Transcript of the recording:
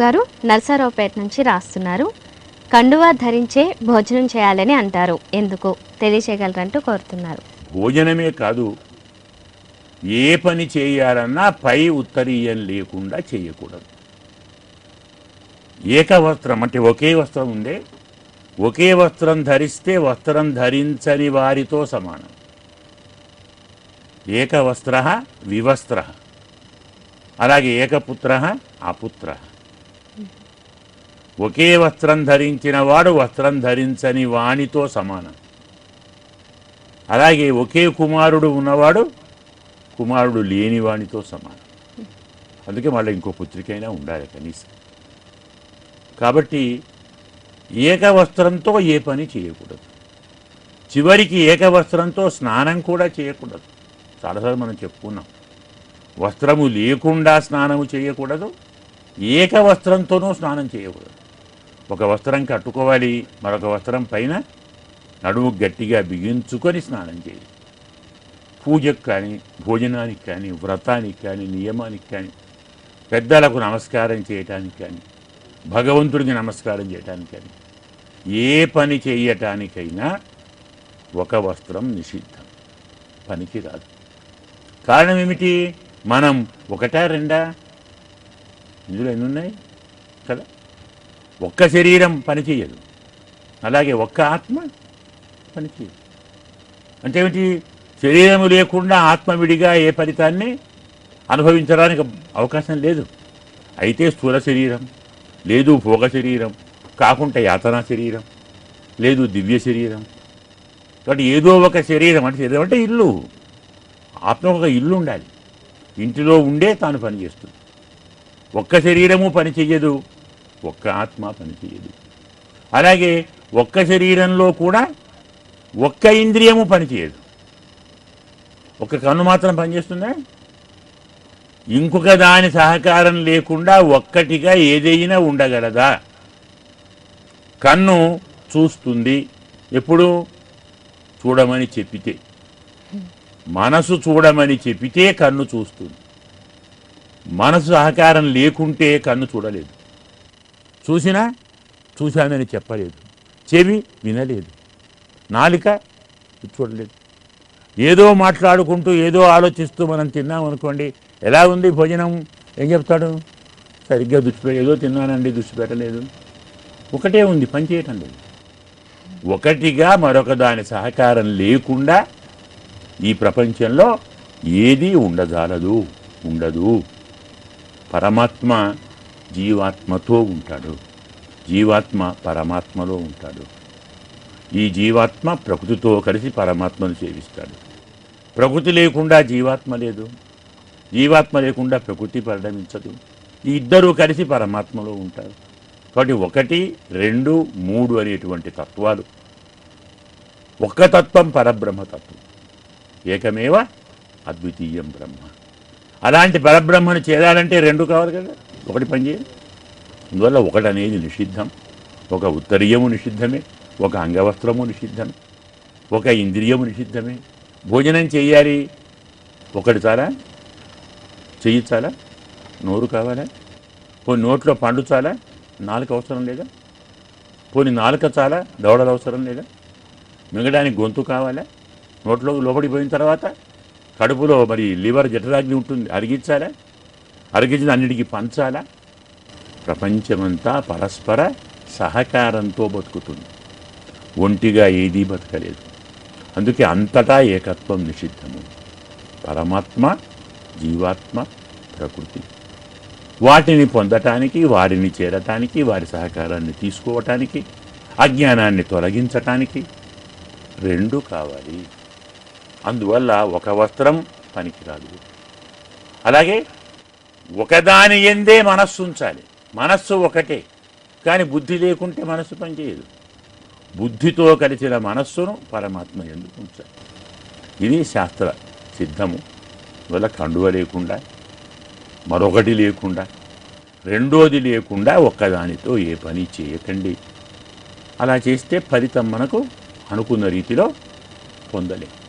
గారు నరసరావుపేట నుంచి రాస్తున్నారు. కండువా ధరించే భోజనం చేయాలని అంటారు. ఎందుకు? తెలియచేయగలరంటూ కోరుతున్నారు. భోజనమే కాదు ఏ పని చేయాలన్నా పై ఉత్తరీయం లేకుండా చేయకూడదు. ఏకవస్త్రం అంటే ఒకే వస్త్రం ఉండే ఒకే వస్త్రం ధరిస్తే వస్త్రం ధరించని వారితో సమానం. ఏకవస్త్ర వివస్త్ర అలాగే ఏకపుత్ర అపుత్ర. ఒకే వస్త్రం ధరించిన వాడు వస్త్రం ధరించని వానితో సమానం. అలాగే ఒకే కుమారుడు ఉన్నవాడు కుమారుడు లేని వానితో సమానం. అందుకే మళ్ళీ ఇంకో పుత్రికైనా ఉండాలి కనీసం. కాబట్టి ఏకవస్త్రంతో ఏ పని చేయకూడదు. చివరికి ఏకవస్త్రంతో స్నానం కూడా చేయకూడదు. చాలాసార్లు మనం చెప్పుకున్నాం. వస్త్రము లేకుండా స్నానము చేయకూడదు. ఏకవస్త్రంతోనూ స్నానం చేయకూడదు. ఒక వస్త్రం కట్టుకోవాలి మరొక వస్త్రం పైన నడుము గట్టిగా బిగించుకొని స్నానం చేయాలి పూజకు కానీ భోజనానికి కానీ వ్రతానికి కానీ నియమానికి కానీ పెద్దలకు నమస్కారం చేయటానికి కానీ భగవంతుడికి నమస్కారం చేయటానికి కానీ ఏ పని చేయటానికైనా ఒక వస్త్రం నిషిద్ధం. పనికి రాదు. కారణం ఏమిటి? మనం ఒకటా రెండా? ఇందులో ఎన్ని ఉన్నాయి కదా? ఒక్క శరీరం పనిచేయదు. అలాగే ఒక్క ఆత్మ పనిచేయదు. అంటే ఏమిటి శరీరము లేకుండా ఆత్మ విడిగా ఏ ఫలితాన్ని అనుభవించడానికి అవకాశం లేదు. అయితే స్థూల శరీరం లేదు భోగ శరీరం కాకుండా యాతనా శరీరం లేదు దివ్య శరీరం. కాబట్టి ఏదో ఒక శరీరం అంటే శరీరం అంటే ఇల్లు. ఆత్మ ఒక ఇల్లు ఉండాలి. ఇంటిలో ఉండే తాను పనిచేస్తుంది. ఒక్క శరీరము పని చెయ్యదు ఒక్క ఆత్మ పనిచేయదు అలాగే ఒక్క శరీరంలో కూడా ఒక్క ఇంద్రియము పనిచేయదు ఒక కన్ను మాత్రం పనిచేస్తుందా ఇంకొక దాని సహకారం లేకుండా ఒక్కటిగా ఏదైనా ఉండగలదా? కన్ను చూస్తుంది. ఎప్పుడు? చూడమని చెప్పితే. మనసు చూడమని చెప్పితే కన్ను చూస్తుంది. మనసు సహకారం లేకుంటే కన్ను చూడలేదు. చూసినా చూశానని చెప్పలేదు. చెవి వినలేదు. నాలిక చూడలేదు. ఏదో మాట్లాడుకుంటూ ఏదో ఆలోచిస్తూ మనం తిన్నామనుకోండి ఎలా ఉంది భోజనం? ఏం చెప్తాడు? సరిగ్గా దృష్టి ఏదో తిన్నానండి దృష్టి పెట్టలేదు. ఒకటే ఉంది పని చేయటం లేదు. ఒకటిగా మరొక దాని సహకారం లేకుండా ఈ ప్రపంచంలో ఏది ఉండజాలదు ఉండదు. పరమాత్మ జీవాత్మతో ఉంటాడు. జీవాత్మ పరమాత్మలో ఉంటాడు. ఈ జీవాత్మ ప్రకృతితో కలిసి పరమాత్మను సేవిస్తాడు. ప్రకృతి లేకుండా జీవాత్మ లేదు. జీవాత్మ లేకుండా ప్రకృతి పరిణమించదు. ఈ ఇద్దరూ కలిసి పరమాత్మలో ఉంటారు. కాబట్టి ఒకటి రెండు మూడు అనేటువంటి తత్వాలు. ఒక్క తత్వం పరబ్రహ్మతత్వం ఏకమేవ అద్వితీయం బ్రహ్మ. అలాంటి పరబ్రహ్మను చేరాలంటే రెండు కావాలి కదా. ఒకటి పని చేయాలి అందువల్ల ఒకటి అనేది నిషిద్ధం. ఒక ఉత్తరీయము నిషిద్ధమే ఒక అంగవస్త్రము నిషిద్ధమే ఒక ఇంద్రియము నిషిద్ధమే. భోజనం చేయాలి. ఒకటి చాలా? చెయ్యి చాలా? నోరు కావాలా? పోనీ నోట్లో పండు చాలా? నాలుక అవసరం లేదా? పోనీ నాలుక చాలా? దవడలు అవసరం లేదా? మిగడానికి గొంతు కావాలా? నోట్లో లోపడిపోయిన పోయిన తర్వాత కడుపులో మరి లివర్ జఠరాగ్ని ఉంటుంది అరిగించాలా? అరిగించిన అన్నిటికీ పంచాలా? ప్రపంచమంతా పరస్పర సహకారంతో బతుకుతుంది. ఒంటిగా ఏదీ బతకలేదు. అందుకే అంతటా ఏకత్వం నిషిద్ధము. పరమాత్మ జీవాత్మ ప్రకృతి. వాటిని పొందటానికి వారిని చేరటానికి వారి సహకారాన్ని తీసుకోవటానికి అజ్ఞానాన్ని తొలగించటానికి రెండు కావాలి. అందువల్ల ఒక వస్త్రం పనికిరాదు. అలాగే ఒకదాని ఎందే మనస్సు ఉంచాలి. మనస్సు ఒకటే. కానీ బుద్ధి లేకుంటే మనస్సు పనిచేయదు. బుద్ధితో కలిసిన మనస్సును పరమాత్మ ఎందుకు ఉంచాలి? ఇది శాస్త్ర సిద్ధము. వల్ల కండువ లేకుండా మరొకటి లేకుండా రెండోది లేకుండా ఒక్కదానితో ఏ పని చేయకండి. అలా చేస్తే ఫలితం మనకు అనుకున్న రీతిలో పొందలేం.